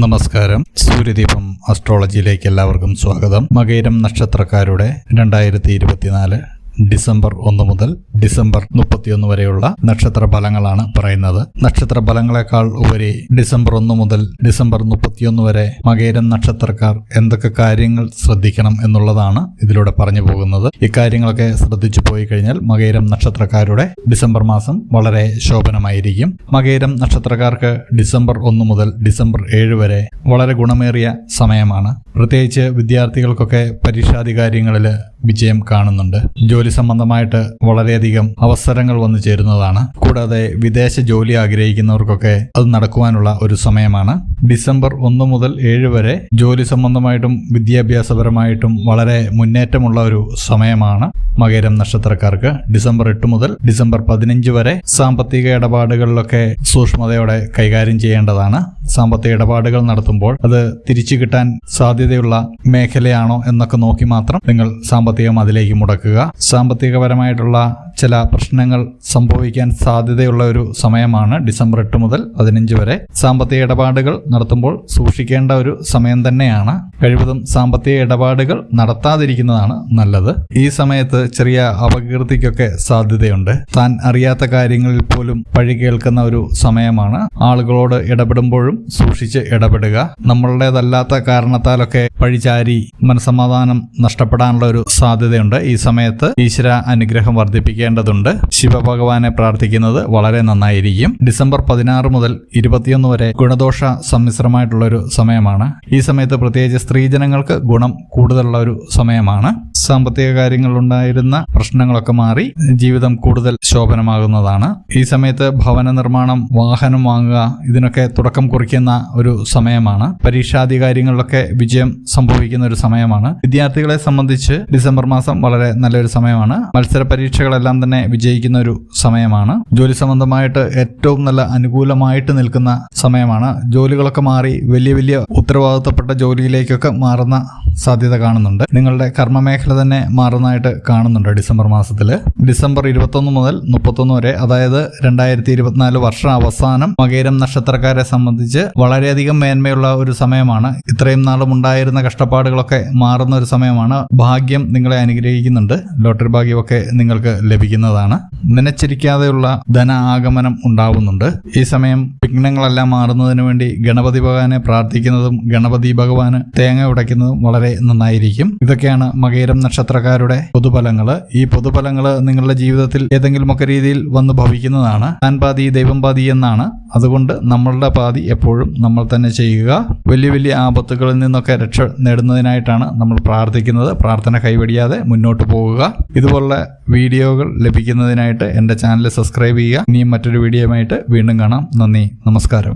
നമസ്കാരം. സൂര്യദീപം അസ്ട്രോളജിയിലേക്ക് എല്ലാവർക്കും സ്വാഗതം. മകയിരം നക്ഷത്രക്കാരുടെ രണ്ടായിരത്തി ഡിസംബർ ഒന്ന് മുതൽ ഡിസംബർ മുപ്പത്തിയൊന്ന് വരെയുള്ള നക്ഷത്ര ഫലങ്ങളാണ് പറയുന്നത്. നക്ഷത്ര ഫലങ്ങളെക്കാൾ ഉപരി ഡിസംബർ ഒന്ന് മുതൽ ഡിസംബർ മുപ്പത്തിയൊന്ന് വരെ മകേരൻ നക്ഷത്രക്കാർ എന്തൊക്കെ കാര്യങ്ങൾ ശ്രദ്ധിക്കണം എന്നുള്ളതാണ് ഇതിലൂടെ പറഞ്ഞു പോകുന്നത്. ഇക്കാര്യങ്ങളൊക്കെ ശ്രദ്ധിച്ചു പോയി കഴിഞ്ഞാൽ മകേരം നക്ഷത്രക്കാരുടെ ഡിസംബർ മാസം വളരെ ശോഭനമായിരിക്കും. മകേരം നക്ഷത്രക്കാർക്ക് ഡിസംബർ ഒന്ന് മുതൽ ഡിസംബർ ഏഴ് വരെ വളരെ ഗുണമേറിയ സമയമാണ്. പ്രത്യേകിച്ച് വിദ്യാർത്ഥികൾക്കൊക്കെ പരീക്ഷാധികാരികളിൽ വിജയം കാണുന്നുണ്ട്. ജോലി സംബന്ധമായിട്ട് വളരെയധികം അവസരങ്ങൾ വന്നു ചേരുന്നതാണ്. കൂടാതെ വിദേശ ജോലി ആഗ്രഹിക്കുന്നവർക്കൊക്കെ അത് നടക്കുവാനുള്ള ഒരു സമയമാണ്. ഡിസംബർ ഒന്ന് മുതൽ ഏഴ് വരെ ജോലി സംബന്ധമായിട്ടും വിദ്യാഭ്യാസപരമായിട്ടും വളരെ മുന്നേറ്റമുള്ള ഒരു സമയമാണ്. മകരം നക്ഷത്രക്കാർക്ക് ഡിസംബർ എട്ട് മുതൽ ഡിസംബർ പതിനഞ്ച് വരെ സാമ്പത്തിക ഇടപാടുകളിലൊക്കെ സൂക്ഷ്മതയോടെ കൈകാര്യം ചെയ്യേണ്ടതാണ്. സാമ്പത്തിക ഇടപാടുകൾ നടത്തുമ്പോൾ അത് തിരിച്ചു കിട്ടാൻ സാധ്യതയുള്ള മേഖലയാണോ എന്നൊക്കെ നോക്കി മാത്രം നിങ്ങൾ സാമ്പത്തികം അതിലേക്ക് മുടക്കുക. സാമ്പത്തികപരമായിട്ടുള്ള ചില പ്രശ്നങ്ങൾ സംഭവിക്കാൻ സാധ്യതയുള്ള ഒരു സമയമാണ് ഡിസംബർ എട്ട് മുതൽ പതിനഞ്ച് വരെ. സാമ്പത്തിക ഇടപാടുകൾ നടത്തുമ്പോൾ സൂക്ഷിക്കേണ്ട ഒരു സമയം തന്നെയാണ്. കഴിവതും സാമ്പത്തിക ഇടപാടുകൾ നടത്താതിരിക്കുന്നതാണ് നല്ലത്. ഈ സമയത്ത് ചെറിയ അപകീർത്തിക്കൊക്കെ സാധ്യതയുണ്ട്. താൻ അറിയാത്ത കാര്യങ്ങളിൽ പോലും പഴി കേൾക്കുന്ന ഒരു സമയമാണ്. ആളുകളോട് ഇടപെടുമ്പോഴും സൂക്ഷിച്ച് ഇടപെടുക. നമ്മളുടേതല്ലാത്ത കാരണത്താലൊക്കെ പഴിചാരി മനസമാധാനം നഷ്ടപ്പെടാനുള്ള ഒരു സാധ്യതയുണ്ട്. ഈ സമയത്ത് ഈശ്വര അനുഗ്രഹം വർദ്ധിപ്പിക്കേണ്ടതുണ്ട്. ശിവഭഗവാനെ പ്രാർത്ഥിക്കുന്നത് വളരെ നന്നായിരിക്കും. ഡിസംബർ പതിനാറ് മുതൽ ഇരുപത്തിയൊന്ന് വരെ ഗുണദോഷ സമ്മിശ്രമായിട്ടുള്ള ഒരു സമയമാണ്. ഈ സമയത്ത് പ്രത്യേകിച്ച് സ്ത്രീജനങ്ങൾക്ക് ഗുണം കൂടുതലുള്ള ഒരു സമയമാണ്. സാമ്പത്തിക കാര്യങ്ങളിലുണ്ടായിരുന്ന പ്രശ്നങ്ങളൊക്കെ മാറി ജീവിതം കൂടുതൽ ശോഭനമാകുന്നതാണ്. ഈ സമയത്ത് ഭവന നിർമ്മാണം വാഹനം വാങ്ങുക ഇതിനൊക്കെ തുടക്കം കുറിക്കുന്ന ഒരു സമയമാണ്. പരീക്ഷാദി കാര്യങ്ങളിലൊക്കെ വിജയം സംഭവിക്കുന്ന ഒരു സമയമാണ്. വിദ്യാർത്ഥികളെ സംബന്ധിച്ച് ഡിസംബർ മാസം വളരെ നല്ലൊരു സമയമാണ്. മത്സര പരീക്ഷകളെല്ലാം തന്നെ വിജയിക്കുന്ന ഒരു സമയമാണ്. ജോലി സംബന്ധമായിട്ട് ഏറ്റവും നല്ല അനുകൂലമായിട്ട് നിൽക്കുന്ന സമയമാണ്. ജോലികളൊക്കെ മാറി വലിയ വലിയ ഉത്തരവാദിത്തപ്പെട്ട ജോലിയിലേക്കൊക്കെ മാറുന്ന സാധ്യത കാണുന്നുണ്ട്. നിങ്ങളുടെ കർമ്മമേഖല തന്നെ മാറുന്നതായിട്ട് കാണുന്നുണ്ട് ഡിസംബർ മാസത്തിൽ ഡിസംബർ ഇരുപത്തൊന്ന് മുതൽ മുപ്പത്തൊന്ന് വരെ അതായത് രണ്ടായിരത്തി ഇരുപത്തിനാല് വർഷം അവസാനം മകേരം നക്ഷത്രക്കാരെ സംബന്ധിച്ച് വളരെയധികം മേന്മയുള്ള ഒരു സമയമാണ്. ഇത്രയും നാളും ഉണ്ടായിരുന്ന കഷ്ടപ്പാടുകളൊക്കെ മാറുന്ന ഒരു സമയമാണ്. ഭാഗ്യം നിങ്ങളെ അനുഗ്രഹിക്കുന്നുണ്ട്. ലോട്ടറി ഭാഗ്യമൊക്കെ നിങ്ങൾക്ക് ലഭിക്കുന്നതാണ്. നനച്ചിരിക്കാതെയുള്ള ധന ആഗമനം ഉണ്ടാവുന്നുണ്ട്. ഈ സമയം വിഘ്നങ്ങളെല്ലാം മാറുന്നതിന് വേണ്ടി ഗണപതി ഭഗവാനെ പ്രാർത്ഥിക്കുന്നതും ഗണപതി ഭഗവാന് തേങ്ങ ഉടയ്ക്കുന്നതും വളരെ നന്നായിരിക്കും. ഇതൊക്കെയാണ് മകേരം നക്ഷത്രക്കാരുടെ പൊതുഫലങ്ങൾ ഈ പൊതുഫലങ്ങൾ നിങ്ങളുടെ ജീവിതത്തിൽ ഏതെങ്കിലുമൊക്കെ രീതിയിൽ വന്ന് ഭവിക്കുന്നതാണ്. താൻ പാതി ദൈവം പാതി എന്നാണ്. അതുകൊണ്ട് നമ്മളുടെ പാതി എപ്പോഴും നമ്മൾ തന്നെ ചെയ്യുക. വലിയ വലിയ ആപത്തുകളിൽ നിന്നൊക്കെ രക്ഷ നേടുന്നതിനായിട്ടാണ് നമ്മൾ പ്രാർത്ഥിക്കുന്നത്. പ്രാർത്ഥന കൈവടിയാതെ മുന്നോട്ട് പോകുക. ഇതുപോലുള്ള വീഡിയോകൾ ലഭിക്കുന്നതിനായിട്ട് എന്റെ ചാനൽ സബ്സ്ക്രൈബ് ചെയ്യുക. ഇനിയും മറ്റൊരു വീഡിയോയുമായിട്ട് വീണ്ടും കാണാം. നന്ദി. നമസ്കാരം.